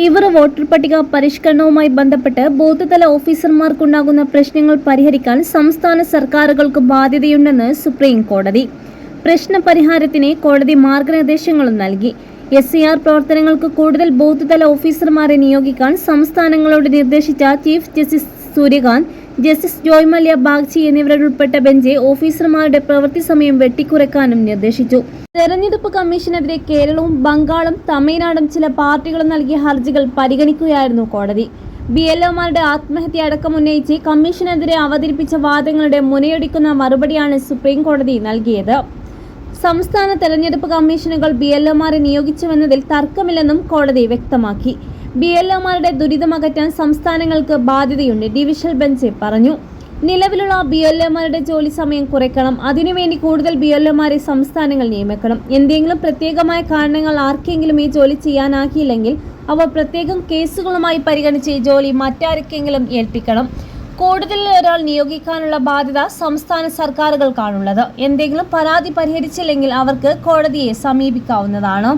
തീവ്ര വോട്ടർ പട്ടിക പരിഷ്കരണവുമായി ബന്ധപ്പെട്ട് ബൂത്തുതല ഓഫീസർമാർക്കുണ്ടാകുന്ന പ്രശ്നങ്ങൾ പരിഹരിക്കാൻ സംസ്ഥാന സർക്കാരുകൾക്ക് ബാധ്യതയുണ്ടെന്ന് സുപ്രീം കോടതി. പ്രശ്ന പരിഹാരത്തിന് കോടതി മാർഗനിർദ്ദേശങ്ങളും നൽകി. എസ് സി ആർ പ്രവർത്തനങ്ങൾക്ക് കൂടുതൽ ബൂത്തുതല ഓഫീസർമാരെ നിയോഗിക്കാൻ സംസ്ഥാനങ്ങളോട് നിർദ്ദേശിച്ച chief justice Surya Kant justice Joymalya Bagchi എന്നിവരുൾപ്പെട്ട bench ഓഫീസർമാരുടെ പ്രവൃത്തി സമയം വെട്ടിക്കുറയ്ക്കാനും നിർദ്ദേശിച്ചു. തെരഞ്ഞെടുപ്പ് കമ്മീഷനെതിരെ കേരളവും ബംഗാളും തമിഴ്നാടും ചില പാർട്ടികളും നൽകിയ ഹർജികൾ പരിഗണിക്കുകയായിരുന്നു കോടതി. ബി എൽ ഒമാരുടെ ആത്മഹത്യ അടക്കം ഉന്നയിച്ച് കമ്മീഷനെതിരെ അവതരിപ്പിച്ച വാദങ്ങളുടെ മുനയൊടിക്കുന്ന മറുപടിയാണ് സുപ്രീം കോടതി നൽകിയത്. സംസ്ഥാന തെരഞ്ഞെടുപ്പ് കമ്മീഷനുകൾ ബി എൽ ഒമാരെ നിയോഗിച്ചുവെന്നതിൽ തർക്കമില്ലെന്നും കോടതി വ്യക്തമാക്കി. ബി എൽ ഒമാരുടെ ദുരിതമകറ്റാൻ സംസ്ഥാനങ്ങൾക്ക് ബാധ്യതയുണ്ട് ഡിവിഷണൽ ബെഞ്ച് പറഞ്ഞു. നിലവിലുള്ള ബി എൽ ഒമാരുടെ ജോലി സമയം കുറയ്ക്കണം അതിനുവേണ്ടി കൂടുതൽ ബി എൽ ഒമാരെ സംസ്ഥാനങ്ങൾ നിയമിക്കണം. എന്തെങ്കിലും പ്രത്യേകമായ കാരണങ്ങൾ ആർക്കെങ്കിലും ഈ ജോലി ചെയ്യാനാക്കിയില്ലെങ്കിൽ അവ പ്രത്യേകം കേസുകളുമായി പരിഗണിച്ച് ഈ ജോലി മറ്റാർക്കെങ്കിലും ഏൽപ്പിക്കണം. കൂടുതൽ ഒരാൾ നിയോഗിക്കാനുള്ള ബാധ്യത സംസ്ഥാന സർക്കാരുകൾക്കാണുള്ളത്. എന്തെങ്കിലും പരാതി പരിഹരിച്ചില്ലെങ്കിൽ അവർക്ക് കോടതിയെ സമീപിക്കാവുന്നതാണ്.